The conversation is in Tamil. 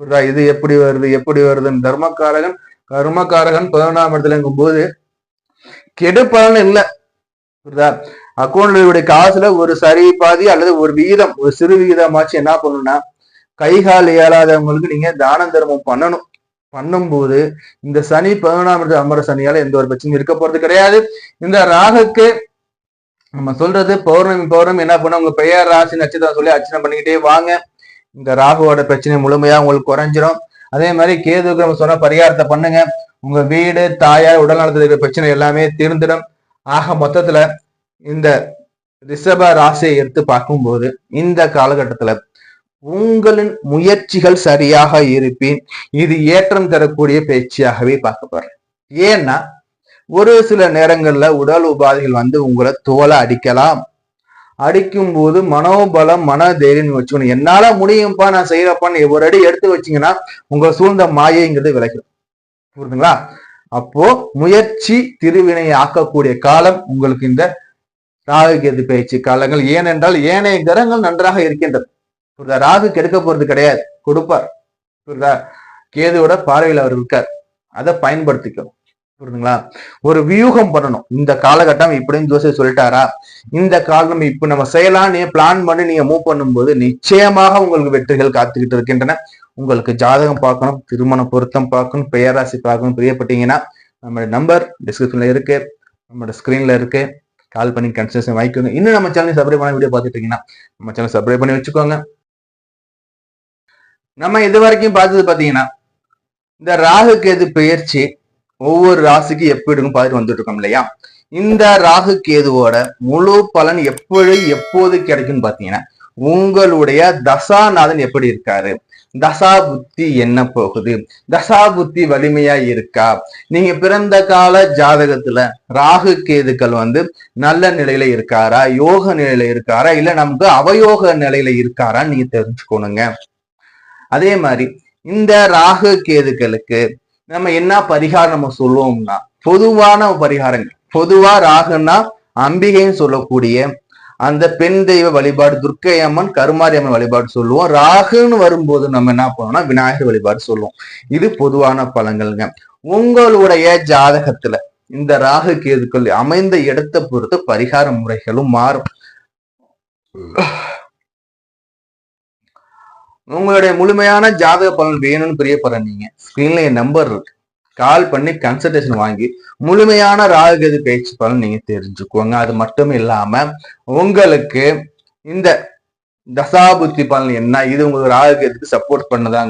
புரியுதா இது எப்படி வருது எப்படி வருதுன்னு. தர்மக்காரகன் கர்மக்காரகன் பதினொன்றாம் இடத்துலங்கும் போது கெடு பலன் இல்லை. புரியுதா? அக்கௌண்ட்லுடைய காசுல ஒரு சரி பாதி அல்லது ஒரு விகிதம் ஒரு சிறு விகிதமாச்சு என்ன பண்ணணும்னா கை கால் இயலாதவங்களுக்கு நீங்க தான தர்மம் பண்ணணும். பண்ணும்போது இந்த சனி பதினொன்றாம் இடத்து அமர சனியால எந்த ஒரு பிரச்சனையும் இருக்க போறது கிடையாது. இந்த ராகுக்கு நம்ம சொல்றது பௌர்ணமி பௌர்ணமி என்ன பண்ண உங்க பெயர் ராசி நட்சத்திரம் சொல்லி அர்ச்சனை பண்ணிக்கிட்டே வாங்க. இந்த ராகுவோட பிரச்சனை முழுமையா உங்களுக்கு குறைஞ்சிரும். அதே மாதிரி கேதுக்கு நம்ம சொன்ன பரிகாரத்தை பண்ணுங்க. உங்க வீடு தாயார் உடல் நலத்தில் இருக்கிற பிரச்சனை எல்லாமே தீர்ந்துடும். ஆக மொத்தத்துல இந்த ரிஷப ராசியை எடுத்து பார்க்கும்போது இந்த காலகட்டத்துல உங்களின் முயற்சிகள் சரியாக இருப்பின். இது ஏற்றம் தரக்கூடிய பேச்சியாகவே பார்க்கப்படுறேன் ஏன்னா ஒரு சில நேரங்கள்ல உடல் உபாதைகள் வந்து உங்களை தோலை அடிக்கலாம். அடிக்கும் போது மனோபலம் மன தைரியம் வச்சுக்கணும். என்னால முடியும்ப்பா நான் செய்யறப்பான்னு ஒரு அடி எடுத்து வச்சீங்கன்னா உங்க சூழ்ந்த மாயைங்கிறது விளைக்கும் புரியுதுங்களா அப்போ முயற்சி திருவினை ஆக்கக்கூடிய காலம் உங்களுக்கு இந்த ராகு கேது பயிற்சி காலங்கள். ஏனென்றால் ஏனைய கிரகங்கள் நன்றாக இருக்கின்றது. புரியுதா? ராகு கெடுக்க போறது கிடையாது. கொடுப்பார். புரியுதா? கேதுவோட பார்வையில் அவர் இருக்கார். அதை பயன்படுத்திக்கணும். புரியுதுங்களா ஒரு வியூகம் பண்ணணும். இந்த காலகட்டம் இப்படின்னு ஜோசியர் சொல்லிட்டாரா? இந்த காலம் இப்ப நம்ம செய்யலாம் நீ பிளான் பண்ணி நீங்க மூவ் பண்ணும்போது நிச்சயமாக உங்களுக்கு வெற்றிகள் காத்துக்கிட்டு இருக்கின்றன. உங்களுக்கு ஜாதகம் பார்க்கணும் திருமண பொருத்தம் பார்க்கணும் பெயராசி பார்க்கணும். பிரியப்பட்டீங்கன்னா நம்மளோட நம்பர் டிஸ்கிரிப்ஷன்ல இருக்கு. நம்மளோட ஸ்கிரீன்ல இருக்கு. கால் பண்ணி கன்சல்டேஷன் வாங்கிக்கோங்க. இன்னும் நம்ம சேனல் சப்ஸ்கிரைப் பண்ண வீடியோ பார்த்துட்டு இருக்கீங்கன்னா நம்ம சேனல் சப்ஸ்கிரைப் பண்ணி வச்சுக்கோங்க. நம்ம இது வரைக்கும் பார்த்தது பாத்தீங்கன்னா இந்த ராகு கேது பெயர்ச்சி? ஒவ்வொரு ராசிக்கு எப்படி இருக்கும் பார்த்துட்டு வந்துட்டு இருக்கோம் இல்லையா? இந்த ராகு கேதுவோட முழு பலன் எப்படி எப்போது கிடைக்கும்னு பாத்தீங்கன்னா உங்களுடைய தசாநாதன் எப்படி இருக்காரு? தசா புத்தி என்ன போகுது? தசா புத்தி வலிமையா இருக்கா? நீங்க பிறந்த கால ஜாதகத்துல ராகு கேதுக்கள் வந்து நல்ல நிலையில இருக்காரா? யோக நிலையில இருக்காரா? இல்ல நமக்கு அவயோக நிலையில இருக்காரான்னு நீங்க தெரிஞ்சுக்கணுங்க. அதே மாதிரி இந்த ராகு கேதுக்களுக்கு நம்ம என்ன பரிகாரம் நம்ம சொல்லுவோம்னா பொதுவான பரிகாரங்கள். பொதுவா ராகுன்னா அம்பிகைன்னு சொல்லக்கூடிய அந்த பெண் தெய்வ வழிபாடு துர்க்கை அம்மன் கருமாரி அம்மன் வழிபாடு சொல்லுவோம். ராகுன்னு வரும்போது நம்ம என்ன பண்ணோம்னா விநாயகர் வழிபாடு சொல்லுவோம். இது பொதுவான பலன்கள்ங்க உங்களுடைய ஜாதகத்துல இந்த ராகு கேதுக்கள் அமைந்த இடத்தை பொறுத்து பரிகார முறைகளும் மாறும். உங்களுடைய முழுமையான ஜாதக பலன் வேணும்னு பிரியப்படுற நீங்க. ஸ்கிரீன்ல என் நம்பர் இருக்கு. கால் பண்ணி கன்சல்டேஷன் வாங்கி முழுமையான ராகுகதி பேச்சு பலன் நீங்க தெரிஞ்சுக்குவாங்க அது மட்டும் இல்லாம உங்களுக்கு இந்த தசாபுத்தி பலன் என்ன? இது உங்களுக்கு ராகுகதிக்கு சப்போர்ட் பண்ணதாங்க